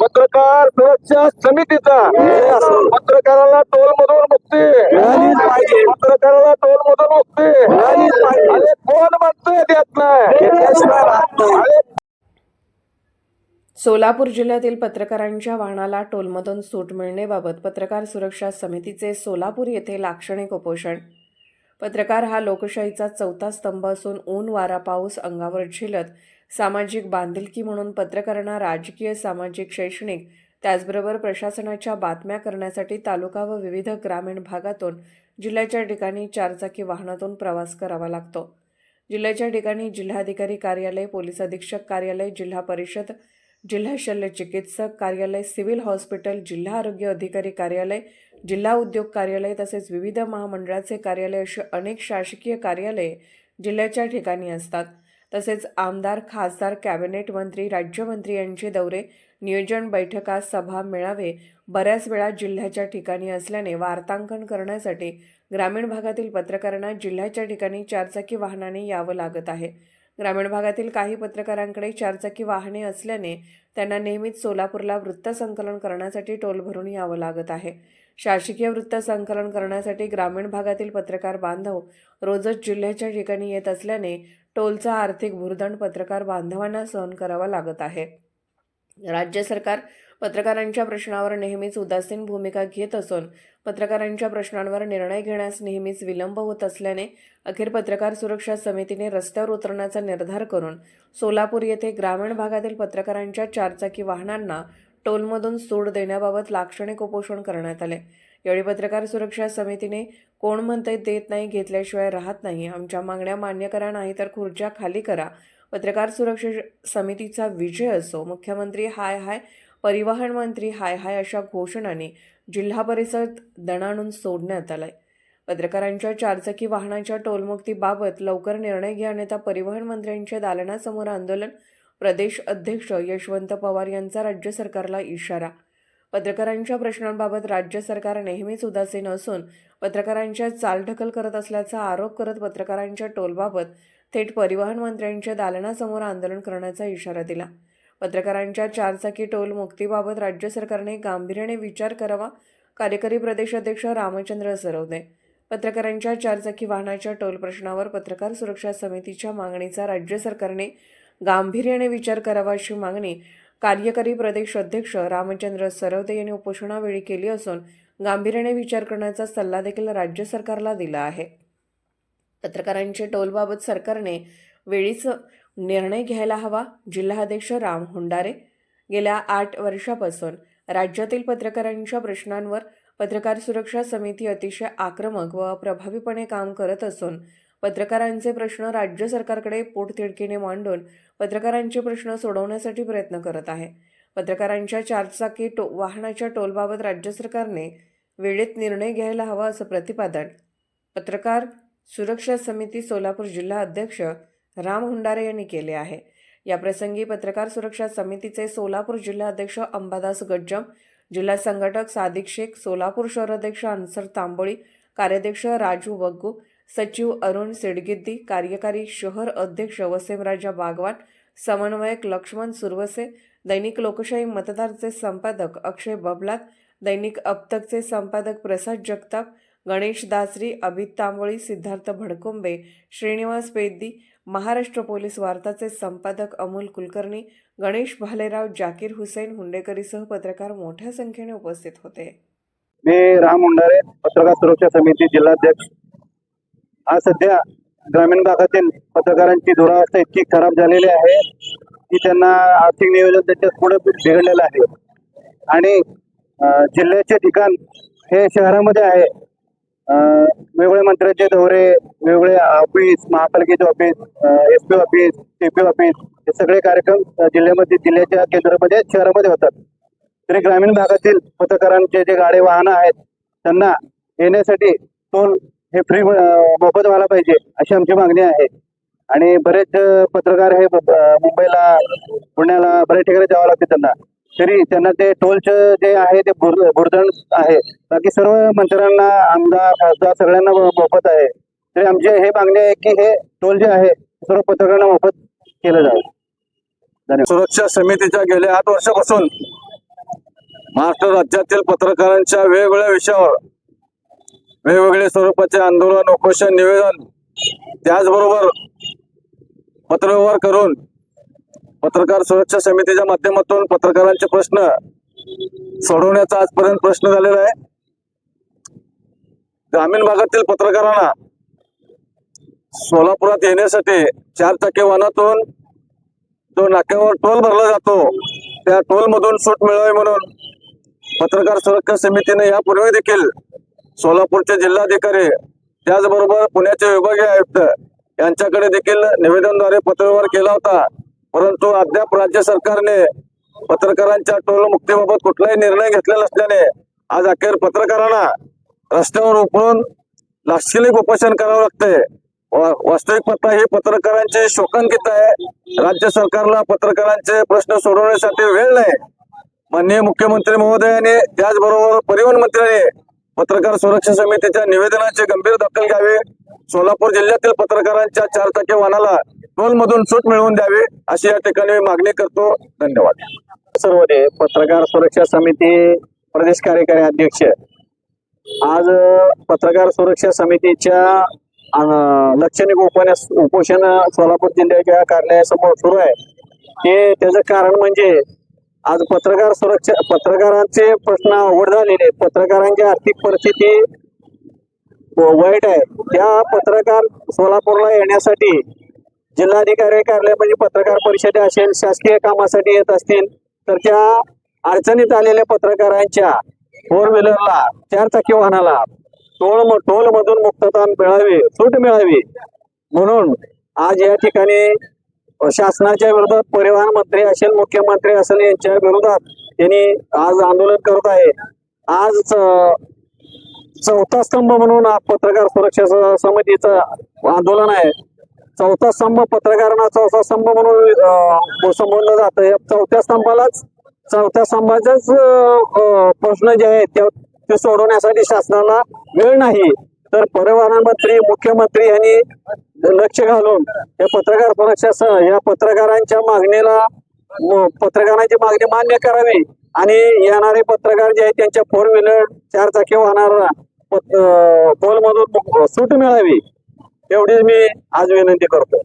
पत्रकार सुरक्षा समितीचा. पत्रकाराला टोल मधून मुक्ती. पत्रकाराला टोल मधून मुक्ती. अरे कोण म्हणतोय देत नाही सोलापूर जिल्ह्यातील पत्रकारांच्या वाहनाला टोलमधून सूट मिळण्याबाबत पत्रकार सुरक्षा समितीचे सोलापूर येथे लाक्षणिक उपोषण. पत्रकार हा लोकशाहीचा चौथा स्तंभ असून ऊन वारा पाऊस अंगावर झेलत सामाजिक बांधिलकी म्हणून पत्रकारांना राजकीय सामाजिक शैक्षणिक त्याचबरोबर प्रशासनाच्या बातम्या करण्यासाठी तालुका व विविध ग्रामीण भागातून जिल्ह्याच्या ठिकाणी चारचाकी वाहनातून प्रवास करावा लागतो. जिल्ह्याच्या ठिकाणी जिल्हाधिकारी कार्यालय पोलीस अधीक्षक कार्यालय जिल्हा परिषद जिल्हा शल्य चिकित्सक कार्यालय सिव्हिल हॉस्पिटल जिल्हा आरोग्य अधिकारी कार्यालय जिल्हा उद्योग कार्यालय तसेच विविध महामंडळाचे कार्यालय अशी अनेक शासकीय कार्यालये जिल्ह्याच्या ठिकाणी असतात. तसेच आमदार खासदार कॅबिनेट मंत्री राज्यमंत्री यांचे दौरे नियोजन बैठका सभा मेळावे बऱ्याच वेळा जिल्ह्याच्या ठिकाणी असल्याने वार्तांकन करण्यासाठी ग्रामीण भागातील पत्रकारांना जिल्ह्याच्या ठिकाणी चारचाकी वाहनाने यावं लागत आहे. ग्रामीण भागातील काही पत्रकारांकडे चारचाकी वाहने असल्याने त्यांना नेहमीच सोलापूरला वृत्तसंकलन करण्यासाठी टोल भरून यावं लागत आहे. शासकीय वृत्तसंकलन करण्यासाठी ग्रामीण भागातील पत्रकार बांधव रोजच जिल्ह्याच्या ठिकाणी येत असल्याने टोलचा आर्थिक भुर्दंड पत्रकार बांधवांना सहन करावा लागत आहे. राज्य सरकार पत्रकारांच्या प्रश्नावर नेहमीच उदासीन भूमिका घेत असून पत्रकारांच्या प्रश्नांवर निर्णय घेण्यास नेहमीच विलंब होत असल्याने अखेर पत्रकार सुरक्षा समितीने रस्त्यावर उतरण्याचा निर्धार करून सोलापूर येथे ग्रामीण भागातील पत्रकारांच्या चारचाकी वाहनांना टोलमधून सूट देण्याबाबत लाक्षणिक उपोषण करण्यात आले. यावेळी पत्रकार सुरक्षा समितीने कोण म्हणते देत नाही घेतल्याशिवाय राहत नाही आमच्या मागण्या मान्य करा नाही तर खुर्च्या खाली करा. पत्रकार सुरक्षा समितीचा विजय असो मुख्यमंत्री हाय हाय परिवहन मंत्री हाय हाय अशा घोषणाने जिल्हा परिषद दणाणून सोडण्यात आलाय. पत्रकारांच्या चारचाकी वाहनाच्या टोलमुक्तीबाबत लवकर निर्णय घ्या नेता परिवहन मंत्र्यांच्या दालनासमोर आंदोलन प्रदेश अध्यक्ष यशवंत पवार यांचा राज्य सरकारला इशारा. पत्रकारांच्या प्रश्नांबाबत राज्य सरकार नेहमीच उदासीन असून पत्रकारांच्या चालढकल करत असल्याचा आरोप करत पत्रकारांच्या टोलबाबत थेट परिवहन मंत्र्यांच्या दालनासमोर आंदोलन करण्याचा इशारा दिला. पत्रकारांच्या चारचाकी टोल मुक्तीबाबत राज्य सरकारने गांभीर्याने विचार करावा कार्यकारी प्रदेशाध्यक्ष रामचंद्र सरवदे पत्रकारांच्या चारचाकी वाहनाच्या टोल प्रश्नावर पत्रकार सुरक्षा समितीच्या मागणीचा राज्य सरकारने गांभीर्याने विचार करावा अशी मागणी कार्यकारी प्रदेश अध्यक्ष रामचंद्र सरवदे यांनी उपोषणावेळी केली असून गांभीर्याने विचार करण्याचा सल्ला देखील राज्य सरकारला दिला आहे. पत्रकारांचे टोलबाबत सरकारने वेळीच निर्णय घ्यायला हवा. जिल्हाध्यक्ष राम हुंडारे गेल्या आठ वर्षापासून राज्यातील पत्रकारांच्या प्रश्नांवर पत्रकार सुरक्षा समिती अतिशय आक्रमक व प्रभावीपणे काम करत असून पत्रकारांचे प्रश्न राज्य सरकारकडे पोटतिडकीने मांडून पत्रकारांचे प्रश्न सोडवण्यासाठी प्रयत्न करत आहे. पत्रकारांच्या चारचाकी टो वाहनाच्या टोलबाबत राज्य सरकारने वेळेत निर्णय घ्यायला हवा असं प्रतिपादन पत्रकार सुरक्षा समिती सोलापूर जिल्हा अध्यक्ष राम हुंडारे यांनी केले आहे. याप्रसंगी पत्रकार सुरक्षा समितीचे सोलापूर जिल्हाध्यक्ष अंबादास गज्जम जिल्हा संघटक सादिक शेख सोलापूर शहराध्यक्ष अनसर अन्सर तांबोळी कार्याध्यक्ष राजू बग्गू सचिव अरुण सिडगिद्दी कार्यकारी शहर अध्यक्ष वसेमराजा बागवान समन्वयक लक्ष्मण सुरवसे दैनिक लोकशाही मतदारचे संपादक अक्षय बबलात दैनिक अप्तकचे संपादक प्रसाद जगताप गणेश दासरी अभित तांबोळी सिद्धार्थ भडकुंबे श्रीनिवास बेद्दी महाराष्ट्र पोलीस वार्ताचे संपादक अमोल कुलकर्णी गणेश भालेराव जाकीर हुसेन हुंडेकरीसह पत्रकार मोठ्या संख्येने उपस्थित होते. मी राम मुंडारे पत्रकार सुरक्षा समिती जिल्हाध्यक्ष. आज सध्या ग्रामीण भागातील पत्रकारांची दुरावस्था इतकी खराब झालेली आहे की त्यांना आर्थिक नियोजन त्याच्यात पुढे बिघडलेलं आहे. आणि जिल्ह्याचे ठिकाण हे शहरामध्ये आहे. वेगवेगळे वेगवेगळ्या मंत्र्यांचे दौरे वेगवेगळे ऑफिस महापालिकेचे office S P office T P office हे सगळे कार्यक्रम जिल्ह्यामध्ये जिल्ह्याच्या केंद्रामध्ये शहरामध्ये होतात. तरी ग्रामीण भागातील पत्रकारांचे जे गाडे वाहनं आहेत त्यांना येण्यासाठी टोल हे फ्री मोफत व्हायला पाहिजे अशी आमची मागणी आहे. आणि बरेच पत्रकार हे मुंबईला पुण्याला बऱ्याच ठिकाणी जावं लागते त्यांना. तरी त्यांना ते टोलचं जे आहे ते बुर- आहे. बाकी सर्व मंत्र्यांना आमदार खासदार सगळ्यांना मोफत आहे. तरी आमची हे मागणी आहे की हे टोल जे आहे सर्व पत्रकारांना मोफत केलं जावं. सुरक्षा समितीच्या गेल्या आठ वर्षापासून महाराष्ट्र राज्यातील पत्रकारांच्या वेगवेगळ्या विषयावर वेगवेगळे स्वरूपाचे आंदोलन उपोषण निवेदन त्याचबरोबर पत्रव्यवहार करून पत्रकार सुरक्षा समितीच्या माध्यमातून पत्रकारांचे प्रश्न सोडवण्याचा आजपर्यंत प्रश्न झालेला आहे. ग्रामीण भागातील पत्रकारांना सोलापुरात येण्यासाठी चार चाकी वाहनातून जो नाक्यावर टोल भरला जातो त्या टोल मधून सूट मिळावी म्हणून पत्रकार सुरक्षा समितीने यापूर्वी देखील सोलापूरचे जिल्हाधिकारी त्याचबरोबर पुण्याचे विभागीय आयुक्त यांच्याकडे देखील निवेदनद्वारे पत्रव्यवहार केला होता. परंतु अद्याप राज्य सरकारने पत्रकारांच्या टोल मुक्तीबाबत कुठलाही निर्णय घेतलेला नसल्याने आज अखेर पत्रकारांना रस्त्यावर उकळून लाक्षणिक उपोषण करावं लागतंय. वास्तविक पत्ता ही पत्रकारांची शोकांकित आहे. राज्य सरकारला पत्रकारांचे प्रश्न सोडवण्यासाठी वेळ नाही. माननीय मुख्यमंत्री महोदयांनी त्याचबरोबर परिवहन मंत्र्यांनी पत्रकार सुरक्षा समितीच्या निवेदनाची गंभीर दखल घ्यावी. सोलापूर जिल्ह्यातील पत्रकारांच्या चार चाकी वाहनाला टोलमधून सूट मिळवून द्यावी अशी या ठिकाणी मागणी करतो. धन्यवाद. सर्वदे पत्रकार सुरक्षा समिती प्रदेश कार्यकारी अध्यक्ष. आज पत्रकार सुरक्षा समितीच्या लक्षणिक लाक्षणिक उपन्यास उपोषण सोलापूर जिल्ह्याच्या कार्यालयासमोर सुरू आहे. ते त्याचं कारण म्हणजे आज पत्रकार सुरक्षा पत्रकारांचे प्रश्न अवघड झालेले. पत्रकारांची आर्थिक परिस्थिती वाईट आहे. त्या पत्रकार सोलापूरला येण्यासाठी जिल्हाधिकारी कार्यालय म्हणजे पत्रकार परिषदे असेल शासकीय कामासाठी येत असतील तर त्या अडचणीत आलेल्या पत्रकारांच्या फोर व्हीलरला चार चाकी वाहनाला टोल टोल मधून मुक्तता मिळावी सूट मिळावी. म्हणून आज या ठिकाणी शासनाच्या विरोधात परिवहन मंत्री असेल मुख्यमंत्री असेल यांच्या विरोधात त्यांनी आज आंदोलन करत आहे. आज चौथा स्तंभ म्हणून पत्रकार सुरक्षा समितीचं आंदोलन आहे. चौथा स्तंभ पत्रकारांना चौथा स्तंभ म्हणून संबोधलं जातं. या चौथ्या स्तंभालाच चौथ्या स्तंभाचेच प्रश्न जे आहेत ते- ते सोडवण्यासाठी शासनाला वेळ नाही. तर परिवहन मंत्री मुख्यमंत्री यांनी लक्ष घालून या पत्रकार सुरक्षा या पत्रकारांच्या मागणीला पत्रकारांची मागणी मान्य करावी. आणि येणारे पत्रकार जे आहेत त्यांच्या फोर व्हीलर चार चाकी वाहनाला पोलमधून सूट मिळावी. तेवढीच मी आज विनंती करतो.